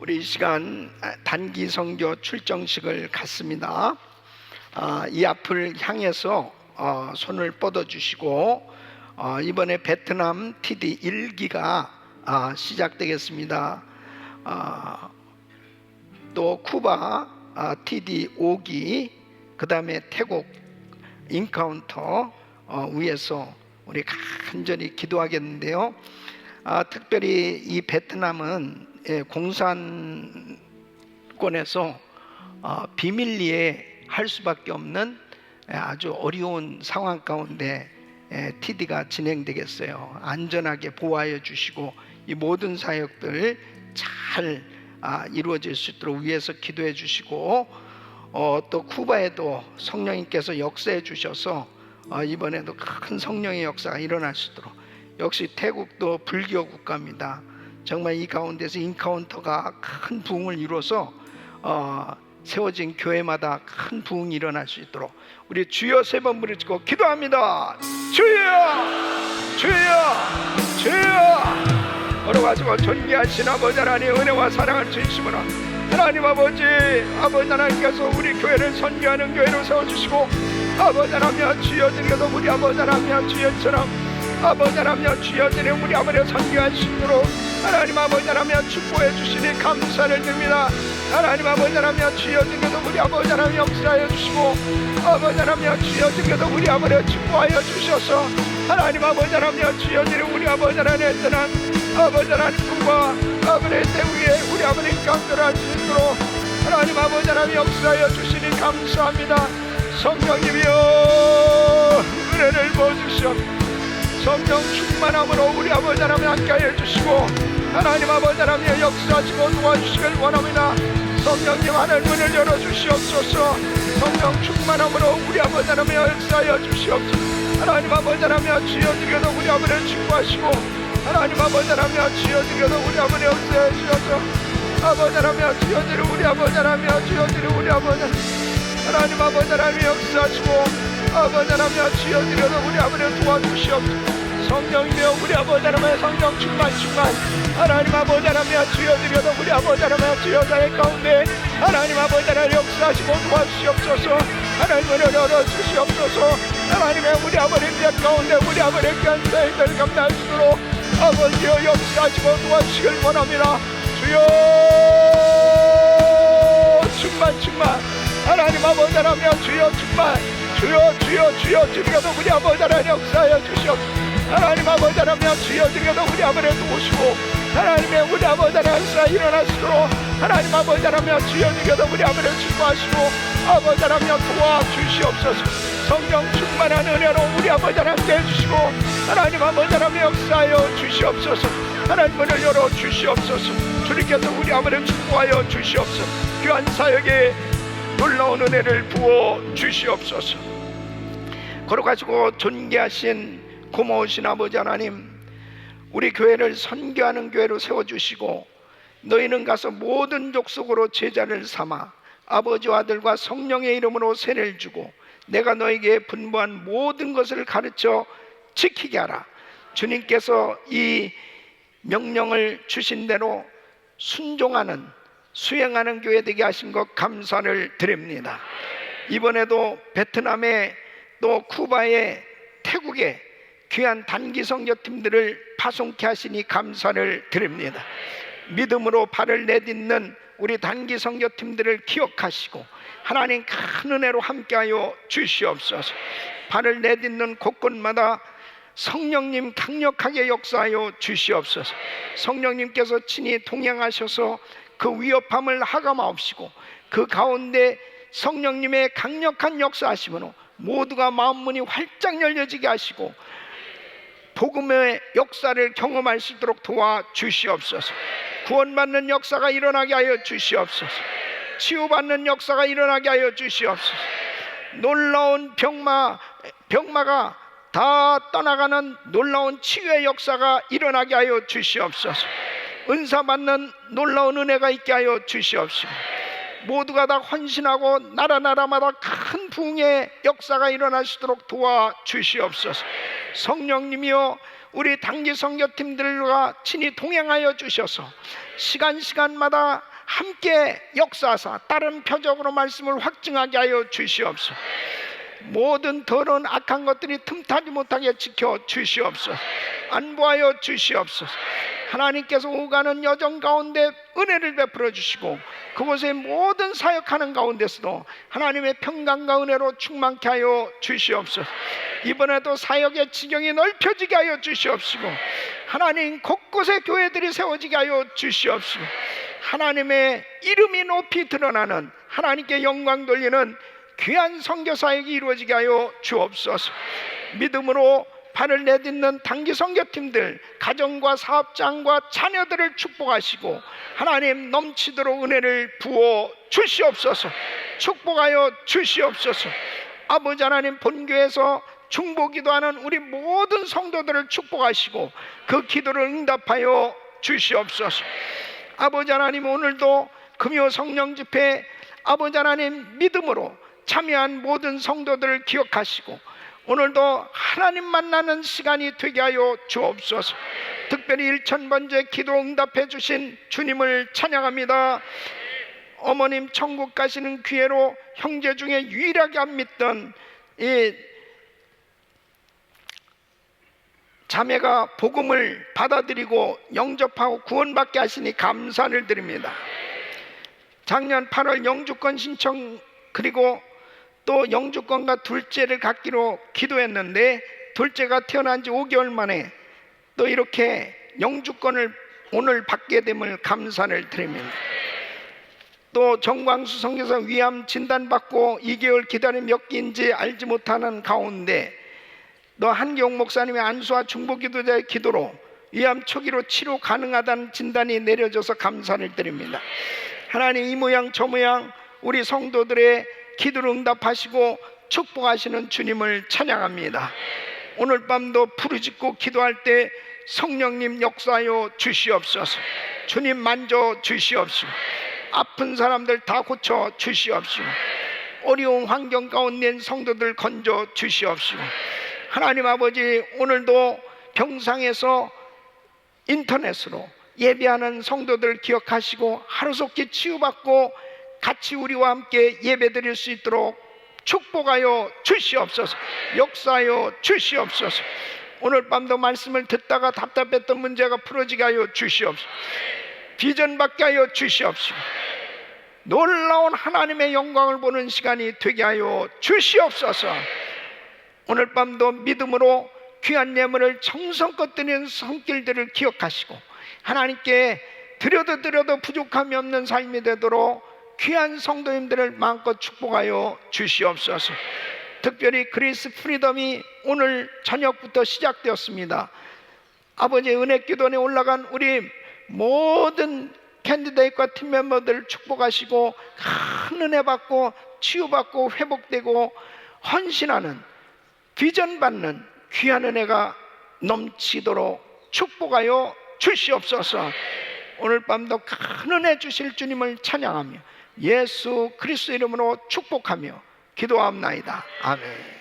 우리 이 시간 단기 선교 출정식을 갖습니다. 아, 이 앞을 향해서 어, 손을 뻗어 주시고 어, 이번에 베트남 TD 1기가 아, 시작되겠습니다. 아, 또 쿠바 아, TD 5기, 그 다음에 태국 인카운터 어, 위에서 우리 간절히 기도하겠는데요. 아, 특별히 이 베트남은 예, 공산권에서 어, 비밀리에 할 수밖에 없는 예, 아주 어려운 상황 가운데 예, TD가 진행되겠어요. 안전하게 보호하여 주시고 이 모든 사역들 잘 아, 이루어질 수 있도록 위해서 기도해 주시고 어, 또 쿠바에도 성령님께서 역사해 주셔서 어, 이번에도 큰 성령의 역사가 일어날 수 있도록 역시 태국도 불교 국가입니다. 정말 이 가운데서 인카운터가 큰 부흥을 이루어서 어, 세워진 교회마다 큰 부흥이 일어날 수 있도록 우리 주여 세 번 부르짖고 기도합니다. 주여, 주여, 주여. 걸어가지고 존귀하신 아버지 하나님 은혜와 사랑을 주시므로 하나님 아버지 아버지 하나님께서 우리 교회를 선교하는 교회로 세워주시고 아버지 하나님 주여 드려도 우리 아버지 하나님 주여처럼 아버지 하나님 주여 드려 우리 아버지 선교하시도록 하나님 아버지 하나님 축복해 주시니 감사를 드립니다. 하나님 아버지 하나님 주여 드려도 우리 아버지 하나님 역사하여 주시고 아버지 하나님 주여 드려도 우리 아버지 축복하여 주셔서 하나님 아버지 하나님 주여 드려 우리 아버지 하나님 떠난 아버지 하나님 꿈과 아버지 때위에 우리 아버지 강들할 수 있도록 하나님 아버지 하나님 역사하여 주시니 감사합니다. 성령님이여 은혜를 부어주시옵 성령 충만함으로 우리 아버지 하나님 함께하여 주시고 하나님 아버지 하나님 역사하시고 도와주시길 원합니다. 성령님 하늘 문을 열어주시옵소서. 성령 충만함으로 우리 아버지 하나님 역사하여 주시옵소서. 하나님 아버지 하나님 주여드려도 우리 아버지를 축복하시고 하나님 아버지 하나님 주여드려도 우리 아버지 역사해 주셔서. 아버지 하나님 주여드려 우리 아버지 하나님 주여드려 우리 아버지. 하나님 아버지 하나님 역사하시고 아버지 하나님 주여드려도 우리 아버지 도와주시옵소서. 성령이며 우리 아버지 하나님의 성령 충만 충만. 하나님 아버지 하나님 주여드려도 우리 아버지 하나님 주여자의 가운데 하나님 아버지 하나님 역사하시고 도와주시옵소서. 하나님을 열어주시옵소서. 하나님의 우리 아버지 몇 가운데 우리 아버지 귀한 사역을 감당할 수 있도록 아버지여 역사하시고 도와주시길 원합니다. 주여! 충만 충만. 하나님 아버지 하나님 주여 충만 주여 주여 주여 우리 아버지 하나님 역사하여 주시옵소서 하나님 아버지 하나님 주여 주리가도 우리 아버지 도우시고 하나님의 우리 아버지 하나님 역사 일어나시도록 하나님 아버지 하나님 주여 주리가도 우리 아버지 축복하시고 아버지 하나님 도와주시옵소서. 성령 충만한 은혜로 우리 아버지 하나님께 해주시고 하나님 아버지 하나님 역사하여 주시옵소서. 하나님 문을 열어 주시옵소서. 주님께서 우리 아버지를 축복하여 주시옵소서. 귀한 사역에 놀라운 은혜를 부어 주시옵소서. 걸어가시고 존귀하신 고마우신 아버지 하나님 우리 교회를 선교하는 교회로 세워 주시고 너희는 가서 모든 족속으로 제자를 삼아 아버지와 아들과 성령의 이름으로 세례를 주고 내가 너에게 분부한 모든 것을 가르쳐 지키게 하라. 주님께서 이 명령을 주신 대로 순종하는 수행하는 교회 되게 하신 것 감사를 드립니다. 이번에도 베트남에 또 쿠바에 태국에 귀한 단기 선교팀들을 파송케 하시니 감사를 드립니다. 믿음으로 발을 내딛는 우리 단기 선교팀들을 기억하시고 하나님 큰 은혜로 함께하여 주시옵소서. 발을 내딛는 곳곳마다 성령님 강력하게 역사하여 주시옵소서. 성령님께서 친히 동행하셔서 그 위협함을 하감하옵시고 그 가운데 성령님의 강력한 역사하심으로 모두가 마음 문이 활짝 열려지게 하시고 복음의 역사를 경험할 수 있도록 도와 주시옵소서. 구원받는 역사가 일어나게 하여 주시옵소서. 치유받는 역사가 일어나게 하여 주시옵소서. 놀라운 병마 병마가 다 떠나가는 놀라운 치유의 역사가 일어나게 하여 주시옵소서. 은사 받는 놀라운 은혜가 있게 하여 주시옵소서. 모두가 다 헌신하고 나라 나라마다 큰 부흥의 역사가 일어나시도록 도와 주시옵소서. 성령님이여 우리 단기 선교팀들과 친히 동행하여 주셔서 시간 시간마다 함께 역사하사 다른 표적으로 말씀을 확증하게 하여 주시옵소서. 모든 더러운 악한 것들이 틈타지 못하게 지켜 주시옵소서. 안보하여 주시옵소서. 하나님께서 오가는 여정 가운데 은혜를 베풀어 주시고 그곳에 모든 사역하는 가운데서도 하나님의 평강과 은혜로 충만케 하여 주시옵소서. 이번에도 사역의 지경이 넓혀지게 하여 주시옵시고 하나님 곳곳에 교회들이 세워지게 하여 주시옵시고 하나님의 이름이 높이 드러나는 하나님께 영광 돌리는 귀한 선교 사역이 이루어지게 하여 주옵소서. 믿음으로 발을 내딛는 단기 선교팀들, 가정과 사업장과 자녀들을 축복하시고 하나님 넘치도록 은혜를 부어 주시옵소서. 축복하여 주시옵소서. 아버지 하나님 본교에서 중보기도하는 우리 모든 성도들을 축복하시고 그 기도를 응답하여 주시옵소서. 아버지 하나님 오늘도 금요 성령 집회 아버지 하나님 믿음으로 참여한 모든 성도들을 기억하시고 오늘도 하나님 만나는 시간이 되게 하여 주옵소서. 특별히 일천번째 기도 응답해 주신 주님을 찬양합니다. 어머님 천국 가시는 기회로 형제 중에 유일하게 안 믿던 이 자매가 복음을 받아들이고 영접하고 구원받게 하시니 감사를 드립니다. 작년 8월 영주권 신청 그리고 또 영주권과 둘째를 갖기로 기도했는데 둘째가 태어난 지 5개월 만에 또 이렇게 영주권을 오늘 받게 됨을 감사를 드립니다. 또 정광수 성교사 위암 진단받고 2개월 기다림 몇 기인지 알지 못하는 가운데 너 한경 목사님의 안수와 중보기도자의 기도로 위암 초기로 치료 가능하다는 진단이 내려져서 감사를 드립니다. 하나님 이 모양 저 모양 우리 성도들의 기도를 응답하시고 축복하시는 주님을 찬양합니다. 오늘 밤도 부르짖고 기도할 때 성령님 역사하여 주시옵소서. 주님 만져 주시옵소서. 아픈 사람들 다 고쳐 주시옵소서. 어려운 환경 가운데 성도들 건져 주시옵소서. 하나님 아버지 오늘도 병상에서 인터넷으로 예배하는 성도들 기억하시고 하루속히 치유받고 같이 우리와 함께 예배드릴 수 있도록 축복하여 주시옵소서. 역사하여 주시옵소서. 오늘 밤도 말씀을 듣다가 답답했던 문제가 풀어지게 하여 주시옵소서. 비전 받게 하여 주시옵소서. 놀라운 하나님의 영광을 보는 시간이 되게 하여 주시옵소서. 오늘 밤도 믿음으로 귀한 예물을 정성껏 드리는 손길들을 기억하시고 하나님께 드려도 드려도 부족함이 없는 삶이 되도록 귀한 성도님들을 마음껏 축복하여 주시옵소서. 특별히 그리스 프리덤이 오늘 저녁부터 시작되었습니다. 아버지 은혜 기도원에 올라간 우리 모든 캔디데이트와 팀 멤버들을 축복하시고 큰 은혜 받고 치유받고 회복되고 헌신하는 비전 받는 귀한 은혜가 넘치도록 축복하여 주시옵소서. 오늘 밤도 큰 은혜 주실 주님을 찬양하며 예수 그리스도 이름으로 축복하며 기도합나이다. 아멘.